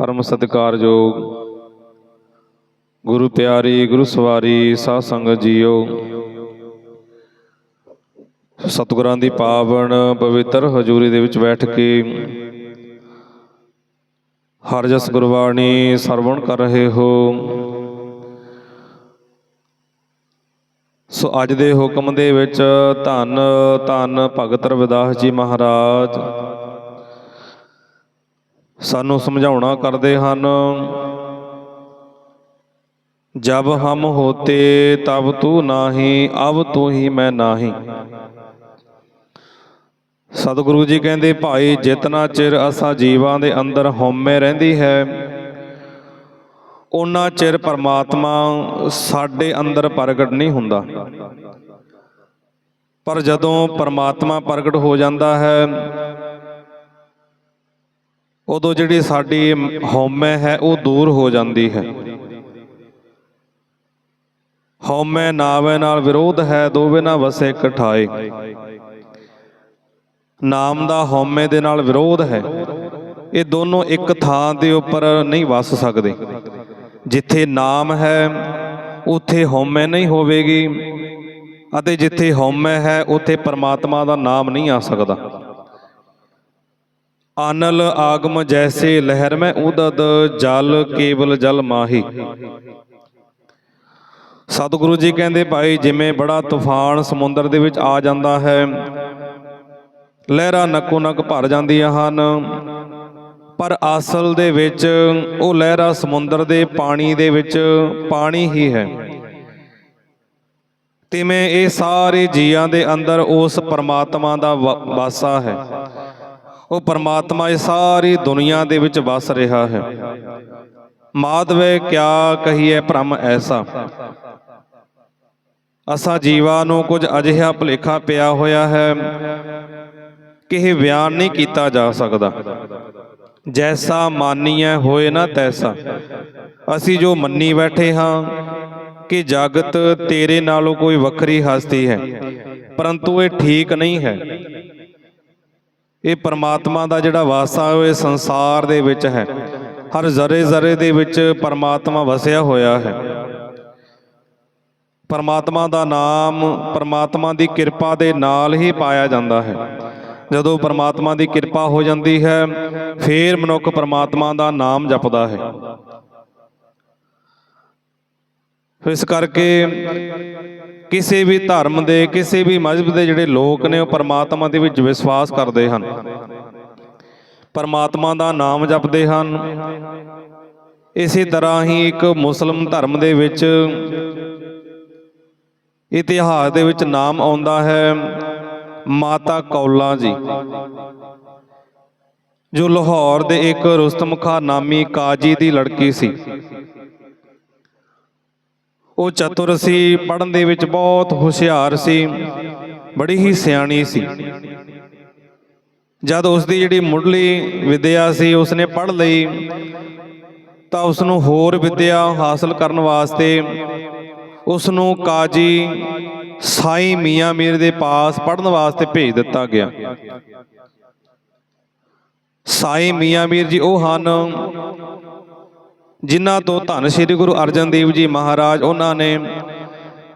ਪਰਮ ਸਤਿਕਾਰਯੋਗ ਗੁਰੂ ਪਿਆਰੀ ਗੁਰੂ ਸਵਾਰੀ, ਸਾਧ ਸੰਗਤ ਜੀਓ। ਸਤਿਗੁਰਾਂ ਦੀ ਪਾਵਨ ਪਵਿੱਤਰ ਹਜ਼ੂਰੀ ਦੇ ਵਿੱਚ ਬੈਠ ਕੇ ਹਰ ਜਸ ਗੁਰਬਾਣੀ ਸਰਵਣ ਕਰ ਰਹੇ ਹੋ। ਸੋ ਅੱਜ ਦੇ ਹੁਕਮ ਦੇ ਵਿੱਚ ਧੰਨ ਧੰਨ ਭਗਤ ਰਵਿਦਾਸ ਜੀ ਮਹਾਰਾਜ ਸਾਨੂੰ ਸਮਝਾਉਣਾ ਕਰਦੇ ਹਨ। ਜਬ ਹਮ ਹੋਤੇ ਤਬ ਤੂੰ ਨਾਹੀ, ਅਬ ਤੂੰ ਹੀ ਮੈਂ ਨਾਹੀ। ਸਤਿਗੁਰੂ ਜੀ ਕਹਿੰਦੇ, ਭਾਈ, ਜਿਤਨਾ ਚਿਰ ਅਸਾਂ ਜੀਵਾਂ ਦੇ ਅੰਦਰ ਹਉਮੈ ਰਹਿੰਦੀ ਹੈ ਉਹਨਾਂ ਚਿਰ ਪਰਮਾਤਮਾ ਸਾਡੇ ਅੰਦਰ ਪ੍ਰਗਟ ਨਹੀਂ ਹੁੰਦਾ। ਪਰ ਜਦੋਂ ਪਰਮਾਤਮਾ ਪ੍ਰਗਟ ਹੋ ਜਾਂਦਾ ਹੈ ਉਦੋਂ ਜਿਹੜੀ ਸਾਡੀ ਹਉਮੈ ਹੈ, ਉਹ ਦੂਰ ਹੋ ਜਾਂਦੀ ਹੈ। ਹਉਮੈ ਨਾਮੈ ਨਾਲ ਵਿਰੋਧ ਹੈ, ਦੋਵੇਂ ਨਾ ਵਸੇ ਇਕਠਾਏ ਨਾਮ ਦਾ ਹਉਮੈ ਦੇ ਨਾਲ ਵਿਰੋਧ ਹੈ। ਇਹ ਦੋਨੋਂ ਇੱਕ ਥਾਂ ਦੇ ਉੱਪਰ ਨਹੀਂ ਵਸ ਸਕਦੇ। ਜਿੱਥੇ ਨਾਮ ਹੈ, ਉੱਥੇ ਹਉਮੈ ਨਹੀਂ ਹੋਵੇਗੀ। ਅਤੇ ਜਿੱਥੇ ਹਉਮੈ ਹੈ, ਉੱਥੇ ਪਰਮਾਤਮਾ ਦਾ ਨਾਮ ਨਹੀਂ ਆ ਸਕਦਾ। ਆਨਲ ਆਗਮ ਜੈਸੇ ਲਹਿਰ ਮੈਂ ਉਦਦ, ਜਲ ਕੇਵਲ ਜਲ ਮਾਹੀ। ਸਤਿਗੁਰੂ ਜੀ ਕਹਿੰਦੇ, ਭਾਈ, ਜਿਵੇਂ ਬੜਾ ਤੂਫਾਨ ਸਮੁੰਦਰ ਦੇ ਵਿੱਚ ਆ ਜਾਂਦਾ ਹੈ, ਲਹਿਰਾਂ ਨੱਕੋ ਨੱਕ ਭਰ ਜਾਂਦੀਆਂ ਹਨ। ਪਰ ਅਸਲ ਦੇ ਵਿੱਚ ਉਹ ਲਹਿਰਾਂ ਸਮੁੰਦਰ ਦੇ ਪਾਣੀ ਦੇ ਵਿੱਚ ਪਾਣੀ ਹੀ ਹੈ। ਤਿਵੇਂ ਇਹ ਸਾਰੇ ਜੀਆਂ ਦੇ ਅੰਦਰ ਉਸ ਪਰਮਾਤਮਾ ਦਾ ਵਾ- ਵਾਸਾ ਹੈ। ਉਹ ਪਰਮਾਤਮਾ ਇਹ ਸਾਰੀ ਦੁਨੀਆ ਦੇ ਵਿੱਚ ਵਸ ਰਿਹਾ ਹੈ। ਮਾਧਵੇ ਕਿਆ ਕਹੀਏ ਭ੍ਰਮ ਐਸਾ। ਅਸਾਂ ਜੀਵਾਂ ਨੂੰ ਕੁਝ ਅਜਿਹਾ ਭੁਲੇਖਾ ਪਿਆ ਹੋਇਆ ਹੈ ਕਿ ਇਹ ਬਿਆਨ ਨਹੀਂ ਕੀਤਾ ਜਾ ਸਕਦਾ। ਜੈਸਾ ਮਾਨੀਐ ਹੋਏ ਨਾ ਤੈਸਾ। ਅਸੀਂ ਜੋ ਮੰਨੀ ਬੈਠੇ ਹਾਂ ਕਿ ਜਗਤ ਤੇਰੇ ਨਾਲੋਂ ਕੋਈ ਵੱਖਰੀ ਹਸਤੀ ਹੈ, ਪਰੰਤੂ ਇਹ ਠੀਕ ਨਹੀਂ ਹੈ। ਇਹ ਪਰਮਾਤਮਾ ਦਾ ਜਿਹੜਾ ਵਾਸਾ ਉਹ ਇਹ ਸੰਸਾਰ ਦੇ ਵਿੱਚ ਹੈ। ਹਰ ਜ਼ਰੇ ਜ਼ਰੇ ਦੇ ਵਿੱਚ ਪਰਮਾਤਮਾ ਵਸਿਆ ਹੋਇਆ ਹੈ। ਪਰਮਾਤਮਾ ਦਾ ਨਾਮ, ਪਰਮਾਤਮਾ ਦੀ ਕਿਰਪਾ ਦੇ ਨਾਲ ਹੀ ਪਾਇਆ ਜਾਂਦਾ ਹੈ। ਜਦੋਂ ਪਰਮਾਤਮਾ ਦੀ ਕਿਰਪਾ ਹੋ ਜਾਂਦੀ ਹੈ, ਫੇਰ ਮਨੁੱਖ ਪਰਮਾਤਮਾ ਦਾ ਨਾਮ ਜਪਦਾ ਹੈ। ਇਸ ਕਰਕੇ ਕਿਸੇ ਵੀ ਧਰਮ ਦੇ, ਕਿਸੇ ਵੀ ਮਜ਼ਹਬ ਦੇ ਜਿਹੜੇ ਲੋਕ ਨੇ ਉਹ ਪਰਮਾਤਮਾ ਦੇ ਵਿੱਚ ਵਿਸ਼ਵਾਸ ਕਰਦੇ ਹਨ। ਪਰਮਾਤਮਾ ਦਾ ਨਾਮ ਜਪਦੇ ਹਨ। ਇਸੇ ਤਰ੍ਹਾਂ ਹੀ ਇੱਕ ਮੁਸਲਮ ਧਰਮ ਦੇ ਵਿੱਚ ਇਤਿਹਾਸ ਦੇ ਵਿੱਚ ਨਾਮ ਆਉਂਦਾ ਹੈ ਮਾਤਾ ਕੌਲਾ ਜੀ, ਜੋ ਲਾਹੌਰ ਦੇ ਇੱਕ ਰੁਸਤਮ ਖਾਂ ਨਾਮੀ ਕਾਜੀ ਦੀ ਲੜਕੀ ਸੀ। ਉਹ ਚਤੁਰ ਸੀ, ਪੜ੍ਹਨ ਦੇ ਵਿੱਚ ਬਹੁਤ ਹੁਸ਼ਿਆਰ ਸੀ, ਬੜੀ ਹੀ ਸਿਆਣੀ ਸੀ। ਜਦ ਉਸ ਦੀ ਜਿਹੜੀ ਮੁੱਢਲੀ ਵਿਦਿਆ ਸੀ, ਉਸਨੇ ਪੜ੍ਹ ਲਈ, ਤਾਂ ਉਸ ਨੂੰ ਹੋਰ ਵਿਦਿਆ ਹਾਸਲ ਕਰਨ ਵਾਸਤੇ ਉਸ ਨੂੰ ਕਾਜੀ ਸਾਈ ਮੀਆਂ ਮੀਰ ਦੇ ਪਾਸ ਪੜਨ ਵਾਸਤੇ ਭੇਜ ਦਿੱਤਾ ਗਿਆ। ਸਾਈ ਮੀਆਂ ਮੀਰ ਜੀ ਉਹ ਹਨ ਜਿਨ੍ਹਾਂ ਤੋਂ ਧੰਨ ਸ੍ਰੀ ਗੁਰੂ ਅਰਜਨ ਦੇਵ ਜੀ ਮਹਾਰਾਜ, ਉਹਨਾਂ ਨੇ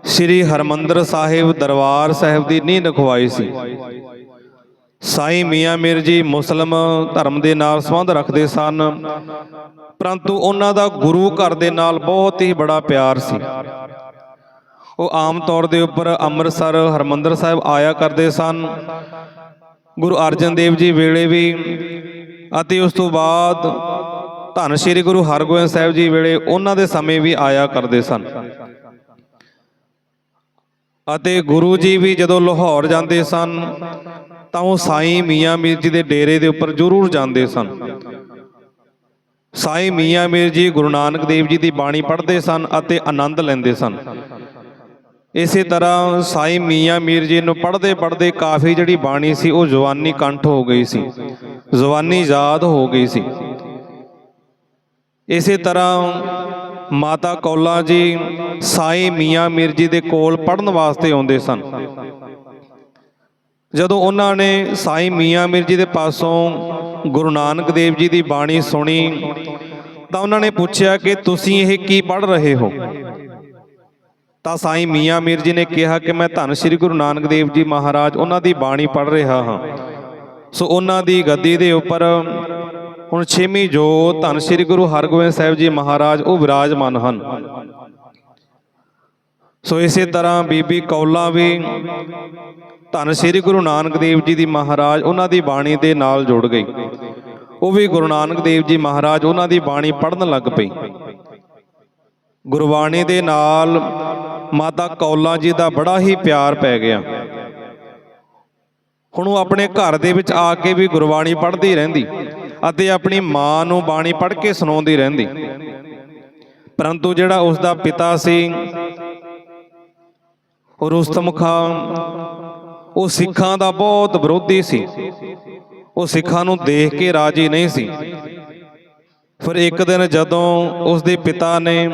ਸ੍ਰੀ ਹਰਮੰਦਰ ਸਾਹਿਬ ਦਰਬਾਰ ਸਾਹਿਬ ਦੀ ਨੀਂਹ ਰਖਵਾਈ ਸੀ। ਸਾਈ ਮੀਆਂ ਮੀਰ ਜੀ ਮੁਸਲਮ ਧਰਮ ਦੇ ਨਾਲ ਸੰਬੰਧ ਰੱਖਦੇ ਸਨ, ਪਰੰਤੂ ਉਹਨਾਂ ਦਾ ਗੁਰੂ ਘਰ ਦੇ ਨਾਲ ਬਹੁਤ ਹੀ ਬੜਾ ਪਿਆਰ ਸੀ। ਉਹ ਆਮ ਤੌਰ ਦੇ ਉੱਪਰ ਅੰਮ੍ਰਿਤਸਰ, ਹਰਮੰਦਰ ਸਾਹਿਬ ਆਇਆ ਕਰਦੇ ਸਨ। ਗੁਰੂ ਅਰਜਨ ਦੇਵ ਜੀ ਵੇਲੇ ਵੀ ਅਤੇ ਉਸ ਤੋਂ ਬਾਅਦ ਧੰਨ ਸ਼੍ਰੀ ਗੁਰੂ ਹਰਗੋਬਿੰਦ ਸਾਹਿਬ ਜੀ ਵੇਲੇ ਉਹਨਾਂ ਦੇ ਸਮੇਂ ਵੀ ਆਇਆ ਕਰਦੇ ਸਨ। ਅਤੇ ਗੁਰੂ ਜੀ ਵੀ ਜਦੋਂ ਲਾਹੌਰ ਜਾਂਦੇ ਸਨ, ਤਾਂ ਉਹ ਸਾਈਂ ਮੀਆਂ ਮੀਰ ਜੀ ਦੇ ਡੇਰੇ ਦੇ ਉੱਪਰ ਜ਼ਰੂਰ ਜਾਂਦੇ ਸਨ। ਸਾਈਂ ਮੀਆਂ ਮੀਰ ਜੀ ਗੁਰੂ ਨਾਨਕ ਦੇਵ ਜੀ ਦੀ ਬਾਣੀ ਪੜ੍ਹਦੇ ਸਨ ਅਤੇ ਆਨੰਦ ਲੈਂਦੇ ਸਨ। ਇਸੇ ਤਰ੍ਹਾਂ ਸਾਈਂ ਮੀਆਂ ਮੀਰ ਜੀ ਨੂੰ ਪੜ੍ਹਦੇ ਪੜ੍ਹਦੇ ਕਾਫੀ ਜਿਹੜੀ ਬਾਣੀ ਸੀ, ਉਹ ਜਵਾਨੀ ਕੰਠ ਹੋ ਗਈ ਸੀ। ਜਵਾਨੀ ਯਾਦ ਹੋ ਗਈ ਸੀ। ਇਸੇ ਤਰ੍ਹਾਂ ਮਾਤਾ ਕੌਲਾ ਜੀ, ਸਾਈਂ ਮੀਆਂ ਮੀਰ ਜੀ ਦੇ ਕੋਲ ਪੜਨ ਵਾਸਤੇ ਆਉਂਦੇ ਸਨ। ਜਦੋਂ ਉਹਨਾਂ ਨੇ ਸਾਈਂ ਮੀਆਂ ਮੀਰ ਜੀ ਦੇ ਪਾਸੋਂ ਗੁਰੂ ਨਾਨਕ ਦੇਵ ਜੀ ਦੀ ਬਾਣੀ ਸੁਣੀ, ਤਾਂ ਉਹਨਾਂ ਨੇ ਪੁੱਛਿਆ ਕਿ ਤੁਸੀਂ ਇਹ ਕੀ ਪੜ੍ਹ ਰਹੇ ਹੋ? ਤਾਂ ਸਾਈਂ ਮੀਆਂ ਮੀਰ ਜੀ ਨੇ ਕਿਹਾ ਕਿ ਮੈਂ ਧੰਨ ਸ੍ਰੀ ਗੁਰੂ ਨਾਨਕ ਦੇਵ ਜੀ ਮਹਾਰਾਜ, ਉਹਨਾਂ ਦੀ ਬਾਣੀ ਪੜ੍ਹ ਰਿਹਾ ਹਾਂ। ਸੋ ਉਹਨਾਂ ਦੀ ਗੱਦੀ ਦੇ ਉੱਪਰ ਹੁਣ ਛੇਵੀਂ ਜੋ ਧੰਨ ਸ੍ਰੀ ਗੁਰੂ ਹਰਗੋਬਿੰਦ ਸਾਹਿਬ ਜੀ ਮਹਾਰਾਜ, ਉਹ ਵਿਰਾਜਮਾਨ ਹਨ। ਸੋ ਇਸੇ ਤਰ੍ਹਾਂ ਬੀਬੀ ਕੌਲਾ ਵੀ ਧੰਨ ਸ੍ਰੀ ਗੁਰੂ ਨਾਨਕ ਦੇਵ ਜੀ ਦੀ ਮਹਾਰਾਜ, ਉਹਨਾਂ ਦੀ ਬਾਣੀ ਦੇ ਨਾਲ ਜੁੜ ਗਈ। ਉਹ ਵੀ ਗੁਰੂ ਨਾਨਕ ਦੇਵ ਜੀ ਮਹਾਰਾਜ, ਉਹਨਾਂ ਦੀ ਬਾਣੀ ਪੜ੍ਹਨ ਲੱਗ ਪਈ। ਗੁਰਬਾਣੀ ਦੇ ਨਾਲ ਮਾਤਾ ਕੌਲਾ ਜੀ ਦਾ ਬੜਾ ਹੀ ਪਿਆਰ ਪੈ ਗਿਆ। ਹੁਣ ਉਹ ਆਪਣੇ ਘਰ ਦੇ ਵਿੱਚ ਆ ਕੇ ਵੀ ਗੁਰਬਾਣੀ ਪੜ੍ਹਦੀ ਰਹਿੰਦੀ। ਅਤੇ ਆਪਣੀ ਮਾਂ ਨੂੰ ਬਾਣੀ ਪੜ੍ਹ ਕੇ ਸੁਣਾਉਂਦੀ ਰਹਿੰਦੀ। ਪਰੰਤੂ ਜਿਹੜਾ ਉਸ ਦਾ ਪਿਤਾ ਸੀ ਉਹ ਰੁਸਤਮ ਖਾਨ ਉਹ ਸਿੱਖਾਂ ਦਾ ਬਹੁਤ ਵਿਰੋਧੀ ਸੀ। ਉਹ ਸਿੱਖਾਂ ਨੂੰ ਦੇਖ ਕੇ ਰਾਜੀ ਨਹੀਂ ਸੀ। ਫਿਰ ਇੱਕ ਦਿਨ ਜਦੋਂ ਉਸ ਦੇ ਪਿਤਾ ਨੇ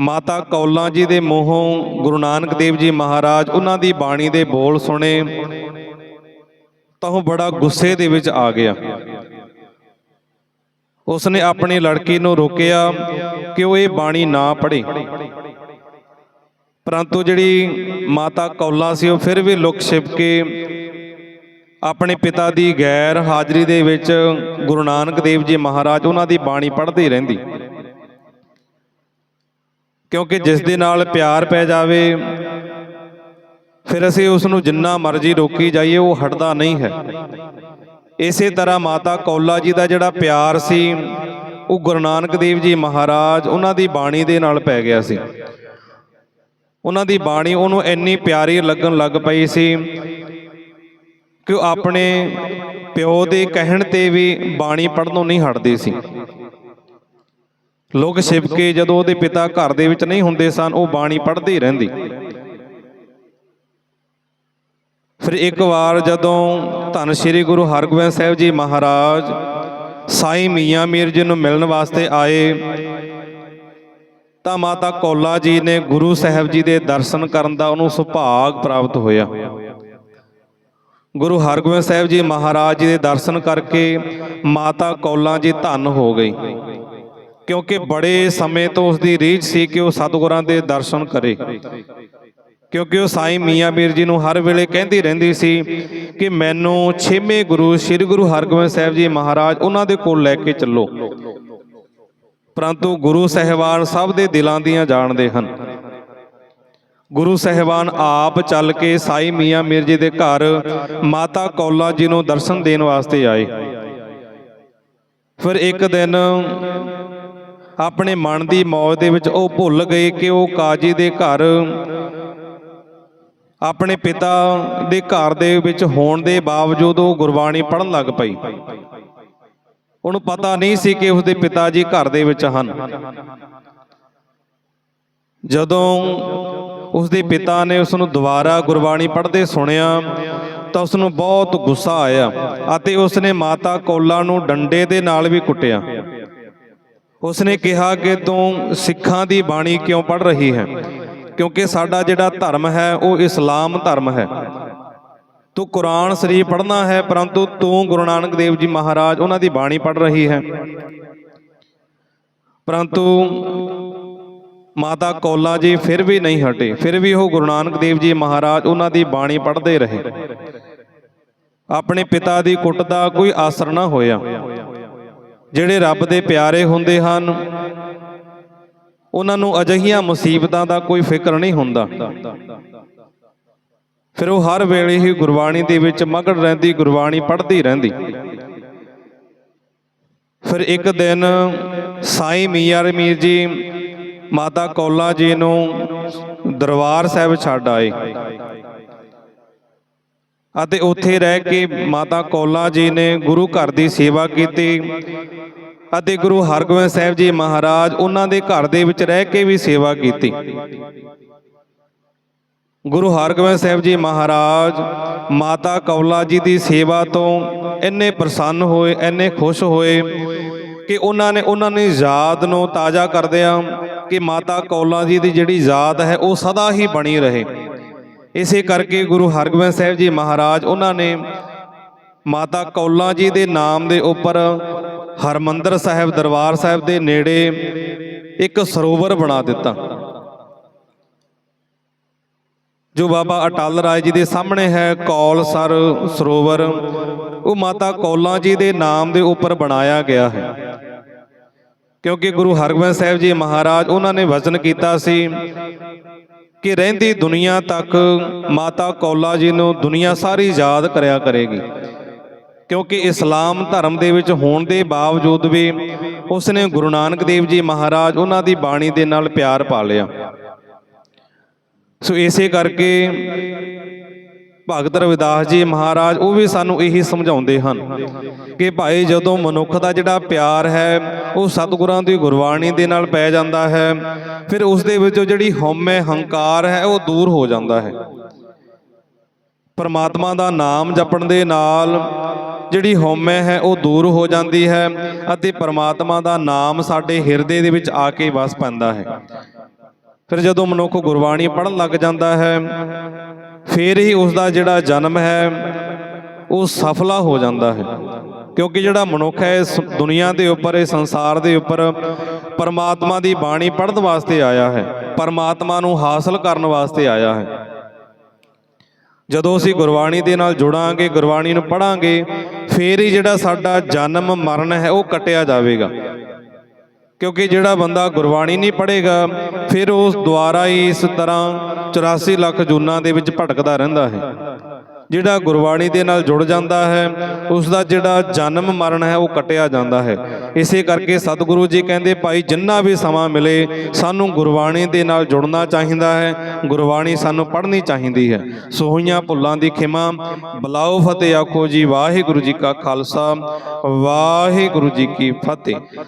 ਮਾਤਾ ਕੌਲਾਂ ਜੀ ਦੇ ਮੂੰਹੋਂ ਗੁਰੂ ਨਾਨਕ ਦੇਵ ਜੀ ਮਹਾਰਾਜ ਉਹਨਾਂ ਦੀ ਬਾਣੀ ਦੇ ਬੋਲ ਸੁਣੇ ਤਾਂ ਉਹ ਬੜਾ ਗੁੱਸੇ ਦੇ ਵਿੱਚ ਆ ਗਿਆ। ਉਸਨੇ ਆਪਣੀ ਲੜਕੀ ਨੂੰ ਰੋਕਿਆ ਕਿ ਉਹ ਇਹ ਬਾਣੀ ਨਾ ਪੜ੍ਹੇ। ਪਰੰਤੂ ਜਿਹੜੀ ਮਾਤਾ ਕੌਲਾ ਸੀ, ਉਹ ਫਿਰ ਵੀ ਲੁਕ ਛਿਪ ਕੇ ਆਪਣੇ ਪਿਤਾ ਦੀ ਗੈਰ ਹਾਜ਼ਰੀ ਦੇ ਵਿੱਚ ਗੁਰੂ ਨਾਨਕ ਦੇਵ ਜੀ ਮਹਾਰਾਜ ਉਹਨਾਂ ਦੀ ਬਾਣੀ ਪੜ੍ਹਦੀ ਰਹਿੰਦੀ। ਕਿਉਂਕਿ ਜਿਸ ਦੇ ਨਾਲ ਪਿਆਰ ਪੈ ਜਾਵੇ ਫਿਰ ਅਸੀਂ ਉਸ ਨੂੰ ਜਿੰਨਾ ਮਰਜ਼ੀ ਰੋਕੀ ਜਾਈਏ, ਉਹ ਹਟਦਾ ਨਹੀਂ ਹੈ। ਇਸੇ ਤਰ੍ਹਾਂ ਮਾਤਾ ਕੌਲਾ ਜੀ ਦਾ ਜਿਹੜਾ ਪਿਆਰ ਸੀ, ਉਹ ਗੁਰੂ ਨਾਨਕ ਦੇਵ ਜੀ ਮਹਾਰਾਜ ਉਹਨਾਂ ਦੀ ਬਾਣੀ ਦੇ ਨਾਲ ਪੈ ਗਿਆ ਸੀ। ਉਹਨਾਂ ਦੀ ਬਾਣੀ ਉਹਨੂੰ ਇੰਨੀ ਪਿਆਰੀ ਲੱਗਣ ਲੱਗ ਪਈ ਸੀ ਕਿ ਉਹ ਆਪਣੇ ਪਿਓ ਦੇ ਕਹਿਣ ਤੇ ਵੀ ਬਾਣੀ ਪੜ੍ਹਨੋਂ ਨਹੀਂ ਹਟਦੀ ਸੀ। ਲੋਕ ਛਿਪ ਕੇ ਜਦੋਂ ਉਹਦੇ ਪਿਤਾ ਘਰ ਦੇ ਵਿੱਚ ਨਹੀਂ ਹੁੰਦੇ ਸਨ, ਉਹ ਬਾਣੀ ਪੜ੍ਹਦੀ ਰਹਿੰਦੀ। ਫਿਰ ਇੱਕ ਵਾਰ ਜਦੋਂ ਧੰਨ ਸ਼੍ਰੀ ਗੁਰੂ ਹਰਗੋਬਿੰਦ ਸਾਹਿਬ ਜੀ ਮਹਾਰਾਜ ਸਾਈਂ ਮੀਆਂ ਮੀਰ ਜੀ ਨੂੰ ਮਿਲਣ ਵਾਸਤੇ ਆਏ, ਤਾਂ ਮਾਤਾ ਕੌਲਾ ਜੀ ਨੇ ਗੁਰੂ ਸਾਹਿਬ ਜੀ ਦੇ ਦਰਸ਼ਨ ਕਰਨ ਦਾ ਉਹਨੂੰ ਸੁਭਾਗ ਪ੍ਰਾਪਤ ਹੋਇਆ। ਗੁਰੂ ਹਰਗੋਬਿੰਦ ਸਾਹਿਬ ਜੀ ਮਹਾਰਾਜ ਜੀ ਦੇ ਦਰਸ਼ਨ ਕਰਕੇ ਮਾਤਾ ਕੌਲਾ ਜੀ ਧੰਨ ਹੋ ਗਈ, ਕਿਉਂਕਿ ਬੜੇ ਸਮੇਂ ਤੋਂ ਉਸ ਦੀ ਰੀਝ ਸੀ ਕਿ ਉਹ ਸਤਿਗੁਰਾਂ ਦੇ ਦਰਸ਼ਨ ਕਰੇ। ਕਿਉਂਕਿ ਉਹ ਸਾਈਂ ਮੀਆਂ ਮੀਰ ਜੀ ਨੂੰ ਹਰ ਵੇਲੇ ਕਹਿੰਦੀ ਰਹਿੰਦੀ ਸੀ ਕਿ ਮੈਨੂੰ ਛੇਵੇਂ ਗੁਰੂ, ਸ੍ਰੀ ਗੁਰੂ ਹਰਗੋਬਿੰਦ ਸਾਹਿਬ ਜੀ ਮਹਾਰਾਜ ਉਹਨਾਂ ਦੇ ਕੋਲ ਲੈ ਕੇ ਚੱਲੋ। ਪਰੰਤੂ ਗੁਰੂ ਸਹਿਬਾਨ ਸਭ ਦੇ ਦਿਲਾਂ ਦੀਆਂ ਜਾਣਦੇ ਹਨ। ਗੁਰੂ ਸਹਿਬਾਨ ਆਪ ਚੱਲ ਕੇ ਸਾਈ ਮੀਆਂ ਮੀਰ ਜੀ ਦੇ ਘਰ ਮਾਤਾ ਕੌਲਾ ਜੀ ਨੂੰ ਦਰਸ਼ਨ ਦੇਣ ਵਾਸਤੇ ਆਏ। ਫਿਰ ਇੱਕ ਦਿਨ ਆਪਣੇ ਮਨ ਦੀ ਮੌਜ ਦੇ ਵਿੱਚ ਉਹ ਭੁੱਲ ਗਏ ਕਿ ਉਹ ਕਾਜੀ ਦੇ ਘਰ ਆਪਣੇ ਪਿਤਾ ਦੇ ਘਰ ਦੇ ਵਿੱਚ ਹੋਣ ਦੇ ਬਾਵਜੂਦ ਉਹ ਗੁਰਬਾਣੀ ਪੜ੍ਹਨ ਲੱਗ ਪਈ। ਉਹਨੂੰ ਪਤਾ ਨਹੀਂ ਸੀ ਕਿ ਉਸਦੇ ਪਿਤਾ ਜੀ ਘਰ ਦੇ ਵਿੱਚ ਹਨ। ਜਦੋਂ ਉਸਦੇ ਪਿਤਾ ਨੇ ਉਸ ਨੂੰ ਦੁਬਾਰਾ ਗੁਰਬਾਣੀ ਪੜ੍ਹਦੇ ਸੁਣਿਆ, ਤਾਂ ਉਸ ਨੂੰ ਬਹੁਤ ਗੁੱਸਾ ਆਇਆ ਅਤੇ ਉਸ ਨੇ ਮਾਤਾ ਕੋਲਾ ਨੂੰ ਡੰਡੇ ਦੇ ਨਾਲ ਵੀ ਕੁੱਟਿਆ। ਉਸ ਨੇ ਕਿਹਾ ਕਿ ਤੂੰ ਸਿੱਖਾਂ ਦੀ ਬਾਣੀ ਕਿਉਂ ਪੜ੍ਹ ਰਹੀ ਹੈ? ਕਿਉਂਕਿ ਸਾਡਾ ਜਿਹੜਾ ਧਰਮ ਹੈ, ਉਹ ਇਸਲਾਮ ਧਰਮ ਹੈ। ਤੂੰ ਕੁਰਾਨ ਸ਼ਰੀਫ ਪੜ੍ਹਨਾ ਹੈ, ਪਰੰਤੂ ਤੂੰ ਗੁਰੂ ਨਾਨਕ ਦੇਵ ਜੀ ਮਹਾਰਾਜ ਉਹਨਾਂ ਦੀ ਬਾਣੀ ਪੜ੍ਹ ਰਹੀ ਹੈ। ਪਰੰਤੂ ਮਾਤਾ ਕੌਲਾ ਜੀ ਫਿਰ ਵੀ ਨਹੀਂ ਹਟੇ, ਫਿਰ ਵੀ ਉਹ ਗੁਰੂ ਨਾਨਕ ਦੇਵ ਜੀ ਮਹਾਰਾਜ ਉਹਨਾਂ ਦੀ ਬਾਣੀ ਪੜ੍ਹਦੇ ਰਹੇ। ਆਪਣੇ ਪਿਤਾ ਦੀ ਕੁੱਟ ਦਾ ਕੋਈ ਆਸਰ ਨਾ ਹੋਇਆ। ਜਿਹੜੇ ਰੱਬ ਦੇ ਪਿਆਰੇ ਹੁੰਦੇ ਹਨ ਉਹਨਾਂ ਨੂੰ ਅਜਿਹੀਆਂ ਮੁਸੀਬਤਾਂ ਦਾ ਕੋਈ ਫਿਕਰ ਨਹੀਂ ਹੁੰਦਾ। ਫਿਰ ਉਹ ਹਰ ਵੇਲੇ ਹੀ ਗੁਰਬਾਣੀ ਦੇ ਵਿੱਚ ਮਗਨ ਰਹਿੰਦੀ, ਗੁਰਬਾਣੀ ਪੜ੍ਹਦੀ ਰਹਿੰਦੀ। ਫਿਰ ਇੱਕ ਦਿਨ ਸਾਈਂ ਮੀਆਂ ਮੀਰ ਜੀ, ਮਾਤਾ ਕੌਲਾ ਜੀ ਨੂੰ ਦਰਬਾਰ ਸਾਹਿਬ ਛੱਡ ਆਏ। ਅਤੇ ਉੱਥੇ ਰਹਿ ਕੇ ਮਾਤਾ ਕੌਲਾ ਜੀ ਨੇ ਗੁਰੂ ਘਰ ਦੀ ਸੇਵਾ ਕੀਤੀ। ਅਤੇ ਗੁਰੂ ਹਰਗੋਬਿੰਦ ਸਾਹਿਬ ਜੀ ਮਹਾਰਾਜ ਉਹਨਾਂ ਦੇ ਘਰ ਦੇ ਵਿੱਚ ਰਹਿ ਕੇ ਵੀ ਸੇਵਾ ਕੀਤੀ। ਗੁਰੂ ਹਰਗੋਬਿੰਦ ਸਾਹਿਬ ਜੀ ਮਹਾਰਾਜ, ਮਾਤਾ ਕੌਲਾ ਜੀ ਦੀ ਸੇਵਾ ਤੋਂ ਇੰਨੇ ਪ੍ਰਸੰਨ ਹੋਏ, ਇੰਨੇ ਖੁਸ਼ ਹੋਏ ਕਿ ਉਹਨਾਂ ਨੇ ਉਹਨਾਂ ਨੇ ਯਾਦ ਨੂੰ ਤਾਜ਼ਾ ਕਰਦਿਆਂ ਕਿ ਮਾਤਾ ਕੌਲਾ ਜੀ ਦੀ ਜਿਹੜੀ ਯਾਦ ਹੈ ਉਹ ਸਦਾ ਹੀ ਬਣੀ ਰਹੇ। ਇਸੇ ਕਰਕੇ ਗੁਰੂ ਹਰਗੋਬਿੰਦ ਸਾਹਿਬ ਜੀ ਮਹਾਰਾਜ ਉਹਨਾਂ ਨੇ ਮਾਤਾ ਕੌਲਾ ਜੀ ਦੇ ਨਾਮ ਦੇ ਉੱਪਰ ਹਰਮੰਦਰ ਸਾਹਿਬ, ਦਰਬਾਰ ਸਾਹਿਬ ਦੇ ਨੇੜੇ ਇੱਕ ਸਰੋਵਰ ਬਣਾ ਦਿੱਤਾ। ਜੋ ਬਾਬਾ ਅਟਲ ਰਾਏ ਜੀ ਦੇ ਸਾਹਮਣੇ ਹੈ ਕੌਲਸਰ ਸਰੋਵਰ, ਉਹ ਮਾਤਾ ਕੌਲਾਂ ਜੀ ਦੇ ਨਾਮ ਦੇ ਉੱਪਰ ਬਣਾਇਆ ਗਿਆ ਹੈ। ਕਿਉਂਕਿ ਗੁਰੂ ਹਰਗੋਬਿੰਦ ਸਾਹਿਬ ਜੀ ਮਹਾਰਾਜ, ਉਹਨਾਂ ਨੇ ਵਚਨ ਕੀਤਾ ਸੀ ਕਿ ਰਹਿੰਦੀ ਦੁਨੀਆ ਤੱਕ ਮਾਤਾ ਕੌਲਾ ਜੀ ਨੂੰ ਦੁਨੀਆ ਸਾਰੀ ਯਾਦ ਕਰਿਆ ਕਰੇਗੀ। ਕਿਉਂਕਿ ਇਸਲਾਮ ਧਰਮ ਦੇ ਵਿੱਚ ਹੋਣ ਦੇ ਬਾਵਜੂਦ ਵੀ ਉਸ ਨੇ ਗੁਰੂ ਨਾਨਕ ਦੇਵ ਜੀ ਮਹਾਰਾਜ ਉਹਨਾਂ ਦੀ ਬਾਣੀ ਦੇ ਨਾਲ ਪਿਆਰ ਪਾ ਲਿਆ। ਸੋ ਇਸੇ ਕਰਕੇ ਭਗਤ ਰਵਿਦਾਸ ਜੀ ਮਹਾਰਾਜ ਉਹ ਵੀ ਸਾਨੂੰ ਇਹੀ ਸਮਝਾਉਂਦੇ ਹਨ ਕਿ ਭਾਈ ਜਦੋਂ ਮਨੁੱਖ ਦਾ ਜਿਹੜਾ ਪਿਆਰ ਹੈ, ਉਹ ਸਤਿਗੁਰਾਂ ਦੀ ਗੁਰਬਾਣੀ ਦੇ ਨਾਲ ਪੈ ਜਾਂਦਾ ਹੈ, ਫਿਰ ਉਸ ਦੇ ਵਿੱਚੋਂ ਜਿਹੜੀ ਹਉਮੈ ਹੰਕਾਰ ਹੈ, ਉਹ ਦੂਰ ਹੋ ਜਾਂਦਾ ਹੈ। ਪਰਮਾਤਮਾ ਦਾ ਨਾਮ ਜਪਣ ਦੇ ਨਾਲ ਜਿਹੜੀ ਹਉਮੈ ਹੈ ਉਹ ਦੂਰ ਹੋ ਜਾਂਦੀ ਹੈ ਅਤੇ ਪਰਮਾਤਮਾ ਦਾ ਨਾਮ ਸਾਡੇ ਹਿਰਦੇ ਦੇ ਵਿੱਚ ਆ ਕੇ ਵਸ ਪੈਂਦਾ ਹੈ। ਫਿਰ ਜਦੋਂ ਮਨੁੱਖ ਗੁਰਬਾਣੀ ਪੜ੍ਹਨ ਲੱਗ ਜਾਂਦਾ ਹੈ, ਫਿਰ ਹੀ ਉਸ ਦਾ ਜਿਹੜਾ ਜਨਮ ਹੈ, ਉਹ ਸਫਲਾ ਹੋ ਜਾਂਦਾ ਹੈ। ਕਿਉਂਕਿ ਜਿਹੜਾ ਮਨੁੱਖ ਹੈ, ਇਸ ਦੁਨੀਆ ਦੇ ਉੱਪਰ, ਇਸ ਸੰਸਾਰ ਦੇ ਉੱਪਰ ਪਰਮਾਤਮਾ ਦੀ ਬਾਣੀ ਪੜ੍ਹਨ ਵਾਸਤੇ ਆਇਆ ਹੈ, ਪਰਮਾਤਮਾ ਨੂੰ ਹਾਸਲ ਕਰਨ ਵਾਸਤੇ ਆਇਆ ਹੈ। ਜਦੋਂ ਅਸੀਂ ਗੁਰਬਾਣੀ ਦੇ ਨਾਲ ਜੁੜਾਂਗੇ ਗੁਰਬਾਣੀ ਨੂੰ ਪੜਾਂਗੇ ਫੇਰ ਹੀ ਜਿਹੜਾ ਸਾਡਾ ਜਨਮ ਮਰਨ ਹੈ ਉਹ ਕਟਿਆ ਜਾਵੇਗਾ। ਕਿਉਂਕਿ ਜਿਹੜਾ ਬੰਦਾ ਗੁਰਬਾਣੀ ਨਹੀਂ ਪੜ੍ਹੇਗਾ ਫਿਰ ਉਸ ਦੁਆਰਾ ਹੀ ਇਸ ਤਰ੍ਹਾਂ 84 ਲੱਖ ਜੂਨਾਂ ਦੇ ਵਿੱਚ ਭਟਕਦਾ ਰਹਿੰਦਾ ਹੈ। ਜਿਹੜਾ ਗੁਰਬਾਣੀ ਦੇ ਨਾਲ ਜੁੜ ਜਾਂਦਾ ਹੈ ਉਸ ਦਾ ਜਿਹੜਾ ਜਨਮ ਮਰਨ ਹੈ, ਉਹ ਕਟਿਆ ਜਾਂਦਾ ਹੈ। ਇਸੇ ਕਰਕੇ ਸਤਿਗੁਰੂ ਜੀ ਕਹਿੰਦੇ, ਭਾਈ, ਜਿੰਨਾ ਵੀ ਸਮਾਂ ਮਿਲੇ, ਸਾਨੂੰ ਗੁਰਬਾਣੀ ਦੇ ਨਾਲ ਜੁੜਨਾ ਚਾਹੀਦਾ ਹੈ। ਗੁਰਬਾਣੀ ਸਾਨੂੰ ਪੜ੍ਹਨੀ ਚਾਹੀਦੀ ਹੈ। ਸੋ ਹੋਈਆਂ ਭੁੱਲਾਂ ਦੀ ਖਿਮਾ, ਬਲਾਓ ਫਤਿਹ ਆਖੋ ਜੀ, ਵਾਹਿਗੁਰੂ ਜੀ ਕਾ ਖਾਲਸਾ, ਵਾਹਿਗੁਰੂ ਜੀ ਕੀ ਫਤਿਹ।